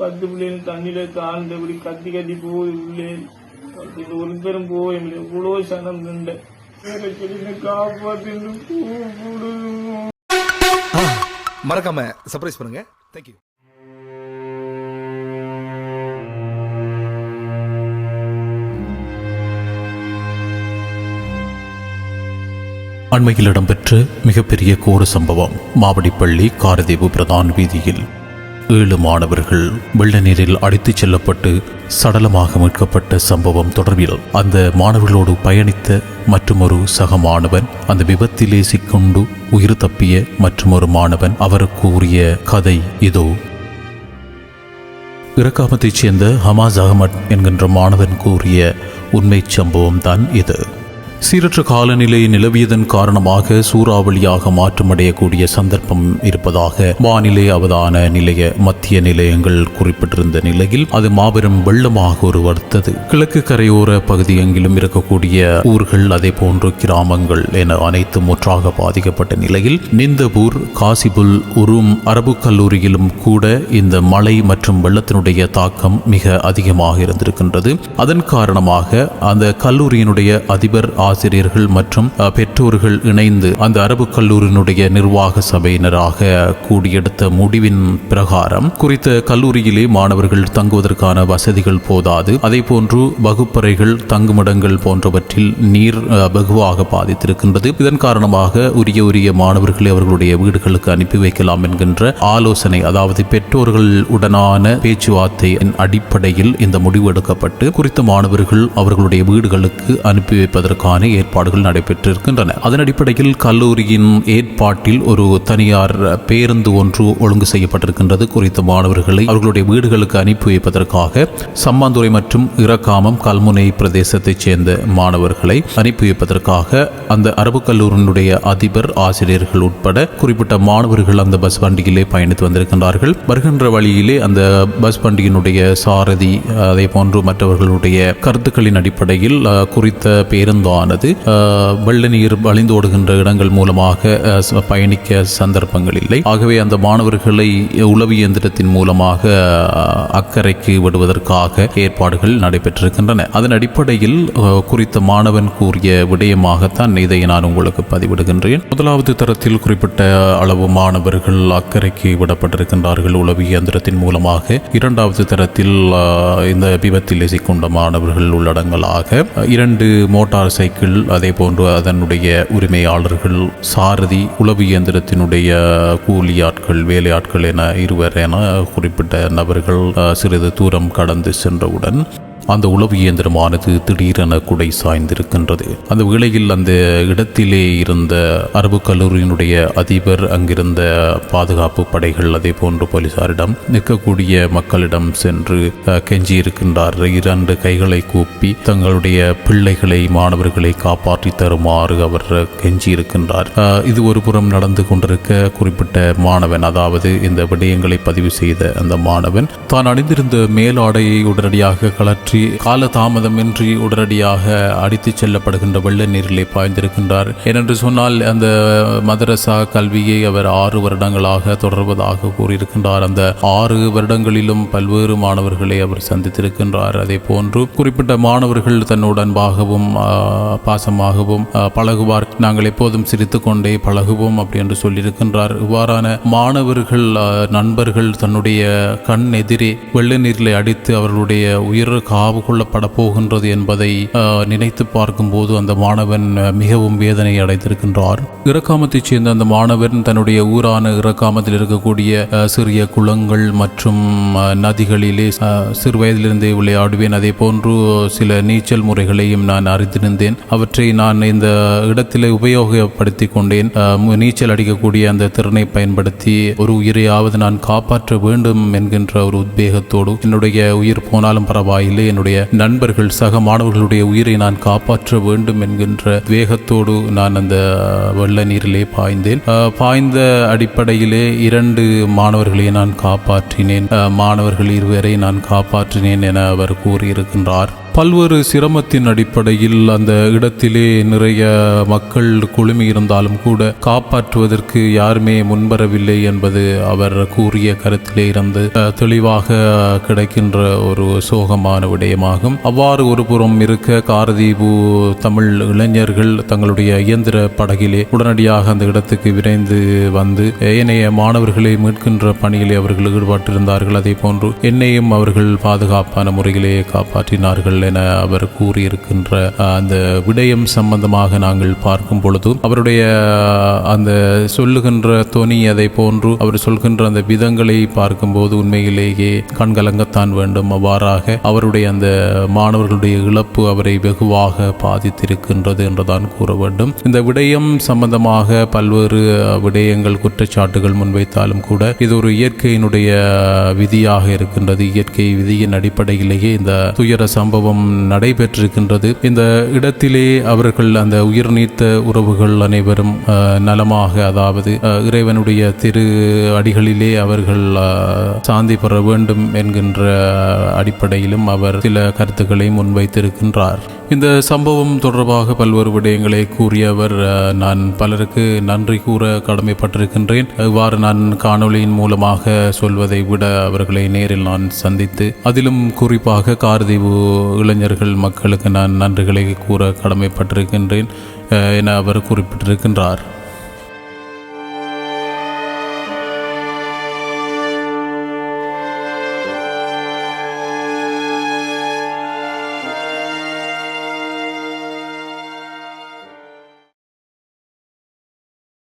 பத்து பிள்ளைகள் தண்ணியில தாழ்ந்து இப்படி கத்தி கத்தி போகுது பிள்ளைகள் பத்து ஒருத்தரும் போக முடியல இவ்வளோ சனம் நின்ற மறக்காம சர்ப்ரைஸ் பண்ணுங்க. தேங்க்யூ அண்மையில் இடம்பெற்ற மிகப்பெரிய கோர சம்பவம் மாவடிப்பள்ளி காரதேவு பிரதான வீதியில். ஏழு மாணவர்கள் வெள்ள நீரில் அடித்துச் செல்லப்பட்டு சடலமாக மீட்கப்பட்ட சம்பவம் தொடர்பில் அந்த மாணவர்களோடு பயணித்த மற்றுமொரு சக மாணவன் அந்த விபத்திலே சிக்கொண்டு உயிர் தப்பிய மற்றுமொரு மாணவன் அவர் கூறிய கதை இதோ. இறக்காமத்தைச் சேர்ந்த ஹமாஸ் அகமட் என்கின்ற மாணவன் கூறிய உண்மைச் சம்பவம் தான் இது. சீரற்ற காலநிலை நிலவியதன் காரணமாக சூறாவளியாக மாற்றமடையக்கூடிய சந்தர்ப்பம் இருப்பதாக வானிலை அவதான நிலைய மத்திய நிலையங்கள் குறிப்பிட்டிருந்த நிலையில் அது மாபெரும் வெள்ளமாக உருவெடுத்தது. கிழக்கு கரையோர பகுதி எங்கிலும் இருக்கக்கூடிய ஊர்கள் அதே போன்று கிராமங்கள் என அனைத்து முற்றாக பாதிக்கப்பட்ட நிலையில் நிந்தபூர் காசிபுல் உரும் அரபு கல்லூரியிலும் கூட இந்த மழை மற்றும் வெள்ளத்தினுடைய தாக்கம் மிக அதிகமாக இருந்திருக்கின்றது. அதன் காரணமாக அந்த கல்லூரியினுடைய அதிபர் ஆசிரியர்கள் மற்றும் பெற்றோர்கள் இணைந்து அந்த அரபு கல்லூரியினுடைய நிர்வாக சபையினராக கூடியெடுத்த முடிவின் பிரகாரம் குறித்த கல்லூரியிலே மாணவர்கள் தங்குவதற்கான வசதிகள் போதாது. அதே போன்று வகுப்பறைகள் தங்குமிடங்கள் போன்றவற்றில் நீர் வெகுவாக பாதித்திருக்கின்றது. இதன் காரணமாக உரிய உரிய மாணவர்களை அவர்களுடைய வீடுகளுக்கு அனுப்பி வைக்கலாம் என்கின்ற ஆலோசனை அதாவது பெற்றோர்கள் உடனான பேச்சுவார்த்தையின் அடிப்படையில் இந்த முடிவு எடுக்கப்பட்டு குறித்த மாணவர்கள் அவர்களுடைய வீடுகளுக்கு அனுப்பி வைப்பதற்கான ஏற்பாடுகள் நடைபெற்றிருக்கின்றன. அதன் அடிப்படையில் கல்லூரியின் ஏற்பாட்டில் ஒரு தனியார் பேருந்து ஒன்று ஒழுங்கு செய்யப்பட்டிருக்கின்றது. குறித்த மாணவர்களை அவர்களுடைய வீடுகளுக்கு அனுப்பி வைப்பதற்காக சம்மாந்துறை மற்றும் இறக்காமம் கல்முனை பிரதேசத்தைச் சேர்ந்த மாணவர்களை அனுப்பி வைப்பதற்காக அந்த அரபு கல்லூரியினுடைய அதிபர் ஆசிரியர்கள் உட்பட குறிப்பிட்ட மாணவர்கள் அந்த பஸ் வண்டியிலே பயணித்து வந்திருக்கின்றார்கள். வருகின்ற வழியிலே அந்த பஸ் வண்டியினுடைய சாரதி அதே போன்று மற்றவர்களுடைய கருத்துக்களின் அடிப்படையில் குறித்த பேருந்தானது அஹ், வெள்ள நீர் வழிந்தோடுகின்ற இடங்கள் மூலமாக பயணிக்க சந்தர்ப்பங்கள் இல்லை. ஆகவே அந்த மாணவர்களை உளவு இயந்திரத்தின் மூலமாக அக்கறைக்கு விடுவதற்காக ஏற்பாடுகள் நடைபெற்றிருக்கின்றன. அதன் அடிப்படையில் குறித்த மாணவன் கூறிய விடயமாகத்தான் இதை நான் உங்களுக்கு பதிவிடுகின்றேன். முதலாவது தரத்தில் குறிப்பிட்ட அளவு மாணவர்கள் அக்கறைக்கு விடப்பட்டிருக்கின்றார்கள் உளவு இயந்திரத்தின் மூலமாக. இரண்டாவது தரத்தில் இந்த விபத்தில் சிக்கொண்ட மாணவர்கள் உள்ளடங்கலாக இரண்டு மோட்டார் சைக்கிள் அதே போன்று அதனுடைய உரிமையாளர்கள் சாரதி உளவு இயந்திரத்தினுடைய கூலி ஆட்கள் வேலையாட்கள் என இருவர் என குறிப்பிட்ட நபர்கள் சிறிது தூரம் கடந்து சென்றவுடன் அந்த உளவு இயந்திரமானது திடீரென குடை சாய்ந்திருக்கின்றது. அந்த வேளையில் அந்த இடத்திலே இருந்த அரபு கல்லூரியினுடைய அதிபர் அங்கிருந்த பாதுகாப்பு படைகள் அதே போன்று போலீசாரிடம் நிற்கக்கூடிய மக்களிடம் சென்று கெஞ்சி இருக்கின்றார் இரண்டு கைகளை கூப்பி தங்களுடைய பிள்ளைகளை மாணவர்களை காப்பாற்றி தருமாறு அவர் கெஞ்சி இருக்கின்றார் இது ஒரு புறம் நடந்து கொண்டிருக்க குறிப்பிட்ட மாணவன் அதாவது இந்த விடயங்களை பதிவு செய்த அந்த மாணவன் தான் அணிந்திருந்த மேலாடையை உடனடியாக கலற்றி கால தாமதமின்றி உடனடியாக அடித்துச் செல்லப்படுகின்ற வெள்ள நீரிலே பாய்ந்திருக்கின்றார். ஏனென்று சொன்னால் அந்த மதரசா கல்வியை அவர் ஆறு வருடங்களாக தொடர்வதாக கூறியிருக்கின்றார். அந்த ஆறு வருடங்களிலும் பல்வேறு மாணவர்களை அவர் சந்தித்திருக்கின்றார். அதே போன்று குறிப்பிட்ட மாணவர்கள் தன்னோடு அன்பாகவும் பாசமாகவும் பழகுவார். நாங்கள் எப்போதும் சிரித்துக்கொண்டே பழகுவோம் அப்படி என்று சொல்லியிருக்கின்றார். இவ்வாறான மாணவர்கள் நண்பர்கள் தன்னுடைய கண் எதிரே வெள்ள நீரிலே அடித்து அவர்களுடைய உயிர் காவு கொள்ளப்பட போகின்றது என்பதை நினைத்து பார்க்கும்போது அந்த மாணவன் மிகவும் வேதனை அடைந்திருக்கின்றார். இறக்காமத்தைச் சேர்ந்த அந்த மாணவன் தன்னுடைய ஊரான இறக்காமத்தில் இருக்கக்கூடிய சிறிய குளங்கள் மற்றும் நதிகளிலே சிறு வயதிலிருந்தே விளையாடுவேன். அதே போன்று சில நீச்சல் முறைகளையும் நான் அறிந்திருந்தேன். அவற்றை நான் இந்த இடத்திலே உபயோகப்படுத்தி கொண்டேன். நீச்சல் அடிக்கக்கூடிய அந்த திறனை பயன்படுத்தி ஒரு உயிரையாவது நான் காப்பாற்ற வேண்டும் என்கின்ற ஒரு உத்வேகத்தோடு என்னுடைய உயிர் போனாலும் பரவாயில்லை என்னுடைய நண்பர்கள் சக மாணவர்களுடைய உயிரை நான் காப்பாற்ற வேண்டும் என்கின்ற வேகத்தோடு நான் அந்த வெள்ள நீரிலே பாய்ந்தேன். பாய்ந்த அடிப்படையிலே இரண்டு மாணவர்களை நான் காப்பாற்றினேன். மாணவர்கள் இருவரை நான் காப்பாற்றினேன் என அவர் கூறியிருக்கின்றார். பல்வேறு சிரமத்தின் அடிப்படையில் அந்த இடத்திலே நிறைய மக்கள் குழுமி இருந்தாலும் கூட காப்பாற்றுவதற்கு யாருமே முன்வரவில்லை என்பது அவர் கூறிய கருத்திலே இருந்து தெளிவாக கிடைக்கின்ற ஒரு சோகமான விடயமாகும். அவ்வாறு ஒரு புறம் இருக்க காரதீபு தமிழ் இளைஞர்கள் தங்களுடைய இயந்திர படகிலே உடனடியாக அந்த இடத்துக்கு விரைந்து வந்து ஏனைய மாணவர்களை மீட்கின்ற பணியிலே அவர்கள் ஈடுபட்டிருந்தார்கள். அதே போன்று என்னையும் அவர்கள் பாதுகாப்பான முறையிலே காப்பாற்றினார்கள் என அவர் கூறியிருக்கின்ற அந்த விடயம் சம்பந்தமாக நாங்கள் பார்க்கும் பொழுது அவருடைய அந்த சொல்லுகின்ற தொனி அதை போன்று அவர் சொல்கின்ற அந்த விதங்களை பார்க்கும்போது உண்மையிலேயே கண்கலங்கத்தான் வேண்டும். அவ்வாறாக அவருடைய அந்த மாணவர்களுடைய இழப்பு அவரை வெகுவாக பாதித்திருக்கின்றது என்றுதான் கூற வேண்டும். இந்த விடயம் சம்பந்தமாக பல்வேறு விடயங்கள் குற்றச்சாட்டுகள் முன்வைத்தாலும் கூட இது ஒரு இயற்கையினுடைய விதியாக இருக்கின்றது. இயற்கை விதியின் அடிப்படையிலேயே இந்த துயர சம்பவம் நடைபெற்றிருக்கின்றது. இந்த இடத்திலே அவர்கள் அந்த உயிர் நீத்த உறவுகள் அனைவரும் நலமாக அதாவது அஹ், இறைவனுடைய திரு அடிகளிலே அவர்கள் சாந்தி பெற வேண்டும் என்கின்ற அடிப்படையிலும் அவர் சில கருத்துக்களை முன்வைத்திருக்கின்றார். இந்த சம்பவம் தொடர்பாக பல்வேறு விடயங்களை கூறிய அவர் நான் பலருக்கு நன்றி கூற கடமைப்பட்டிருக்கின்றேன். இவ்வாறு நான் காணொளியின் மூலமாக சொல்வதை விட அவர்களை நேரில் நான் சந்தித்து அதிலும் குறிப்பாக கார்தீவு இளைஞர்கள் மக்களுக்கு நான் நன்றிகளை கூற கடமைப்பட்டிருக்கின்றேன் என அவர் குறிப்பிட்டிருக்கின்றார்.